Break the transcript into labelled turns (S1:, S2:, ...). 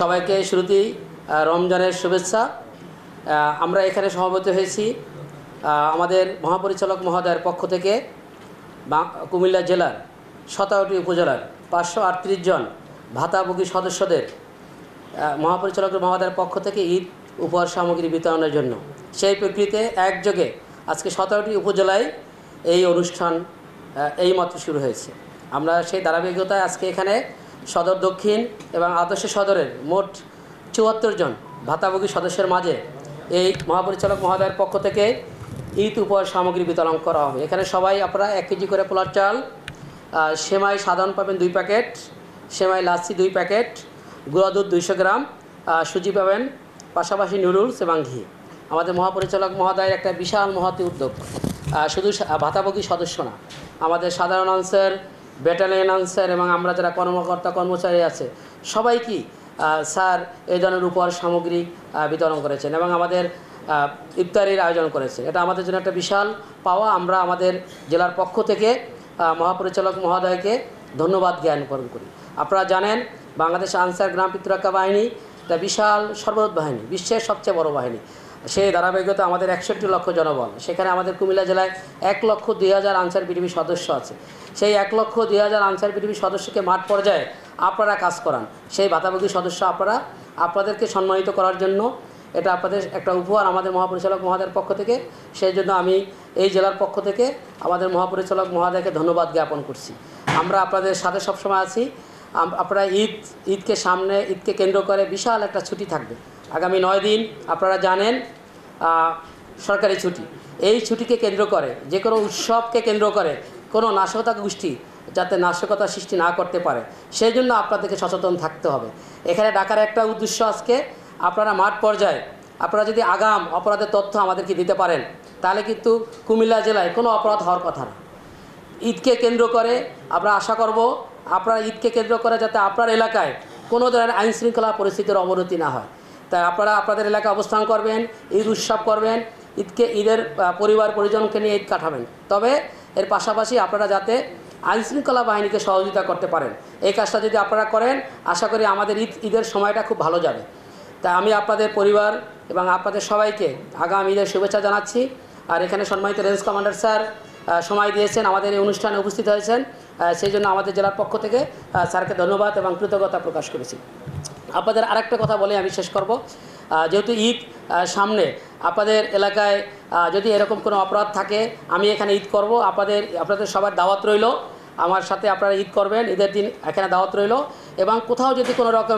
S1: সবাইকে শুরুতেই রমজানের শুভেচ্ছা। আমরা এখানে সভাপতি হয়েছি। আমাদের মহাপরিচালক মহোদয়ের পক্ষ থেকে কুমিল্লা জেলার সতেরোটি উপজেলার পাঁচশো আটত্রিশ জন ভাতাভোগী সদস্যদের মহাপরিচালক মহোদয়ের পক্ষ থেকে ঈদ উপহার সামগ্রী বিতরণের জন্য। সেই প্রকৃতিতে একযোগে আজকে সতেরোটি উপজেলায় এই অনুষ্ঠান এইমাত্র শুরু হয়েছে। আমরা সেই ধারাবাহিকতায় আজকে এখানে সদর দক্ষিণ এবং আদর্শ সদরের মোট চুয়াত্তর জন ভাতাভোগী সদস্যের মাঝে এই মহাপরিচালক মহোদয়ের পক্ষ থেকে ঈদ উপহার সামগ্রী বিতরণ করা হবে। এখানে সবাই আপনারা এক কেজি করে পোলার চাল সেমাই সাধারণ পাবেন দুই প্যাকেট, সেমাই লাচ্ছি দুই প্যাকেট, গুঁড়া দুধ দুইশো গ্রাম সুজি পাবেন, পাশাপাশি নুডলস এবং ঘি। আমাদের মহাপরিচালক মহোদয়ের একটা বিশাল মহতি উদ্যোগ। শুধু ভাতাভোগী সদস্য না, আমাদের সাধারণ আনসার ব্যাটালিয়ন আনসার এবং আমরা যারা কর্মকর্তা, কর্মচারী আছে, সবাই কি স্যার এই ধরনের উপহার সামগ্রী বিতরণ করেছেন এবং আমাদের ইফতারির আয়োজন করেছে এটা আমাদের জন্য একটা বিশাল পাওয়া। আমরা আমাদের জেলার পক্ষ থেকে মহাপরিচালক মহোদয়কে ধন্যবাদ জ্ঞান জ্ঞাপন করি। আপনারা জানেন, বাংলাদেশ আনসার গ্রাম প্রতিরক্ষা বাহিনী একটা বিশাল সর্বরোধ বাহিনী, বিশ্বের সবচেয়ে বড় বাহিনী। সেই ধারাবাহিকতা আমাদের একষট্টি লক্ষ জনবল। সেখানে আমাদের কুমিল্লা জেলায় এক লক্ষ দুই হাজার আনসার বিডিবি সদস্য আছে। সেই এক লক্ষ দুই হাজার আনসার বিডিবি সদস্যকে মাঠ পর্যায়ে আপনারা কাজ করান। সেই ভাতাভোগী সদস্য আপনারা, আপনাদেরকে সম্মানিত করার জন্য এটা আপনাদের একটা উপহার আমাদের মহাপরিচালক মহোদয়ের পক্ষ থেকে। সেই জন্য আমি এই জেলার পক্ষ থেকে আমাদের মহাপরিচালক মহোদয়কে ধন্যবাদ জ্ঞাপন করছি। আমরা আপনাদের সাথে সবসময় আছি। আপনারা ঈদ, ঈদকে সামনে, ঈদকে কেন্দ্র করে বিশাল একটা ছুটি থাকবে। আগামী নয় দিন আপনারা জানেন সরকারি ছুটি। এই ছুটিকে কেন্দ্র করে, যে কোনো উৎসবকে কেন্দ্র করে, কোনো নাশকতা গোষ্ঠী যাতে নাশকতা সৃষ্টি না করতে পারে, সেই জন্য আপনাদেরকে সচেতন থাকতে হবে। এখানে ডাকার একটা উদ্দেশ্য আজকে, আপনারা মাঠ পর্যায়ে, আপনারা যদি আগাম অপরাধের তথ্য আমাদেরকে দিতে পারেন, তাহলে কিন্তু কুমিল্লা জেলায় কোনো অপরাধ হওয়ার কথা না। ঈদকে কেন্দ্র করে আমরা আশা করব আপনারা ঈদকে কেন্দ্র করে যাতে আপনার এলাকায় কোনো ধরনের আইন শৃঙ্খলা পরিস্থিতির অবনতি না হয়। তাই আপনারা আপনাদের এলাকায় অবস্থান করবেন, ঈদ উৎসব করবেন, ঈদকে, ঈদের পরিবার, পরিজনকে নিয়ে ঈদ কাটাবেন। তবে এর পাশাপাশি আপনারা যাতে আইন শৃঙ্খলা বাহিনীকে সহযোগিতা করতে পারেন। এই কাজটা যদি আপনারা করেন, আশা করি আমাদের ঈদ, ঈদের সময়টা খুব ভালো যাবে। তাই আমি আপনাদের পরিবার এবং আপনাদের সবাইকে আগামী ঈদের শুভেচ্ছা জানাচ্ছি। আর এখানে সম্মানিত রেঞ্জ কমান্ডার স্যার সময় দিয়েছেন, আমাদের এই অনুষ্ঠানে উপস্থিত হয়েছেন। সেই জন্য আমাদের জেলার পক্ষ থেকে স্যারকে ধন্যবাদ এবং কৃতজ্ঞতা প্রকাশ করেছি। আপনাদের আরেকটা কথা বলে আমি শেষ করব। যেহেতু ঈদ সামনে, আপনাদের এলাকায় যদি এরকম কোনো অপরাধ থাকে, আমি এখানে ঈদ করব। আপনাদের আপনাদের সবার দাওয়াত রইল। আমার সাথে আপনারা ঈদ করবেন, ঈদের দিন এখানে দাওয়াত রইল। এবং কোথাও যদি কোনো রকমের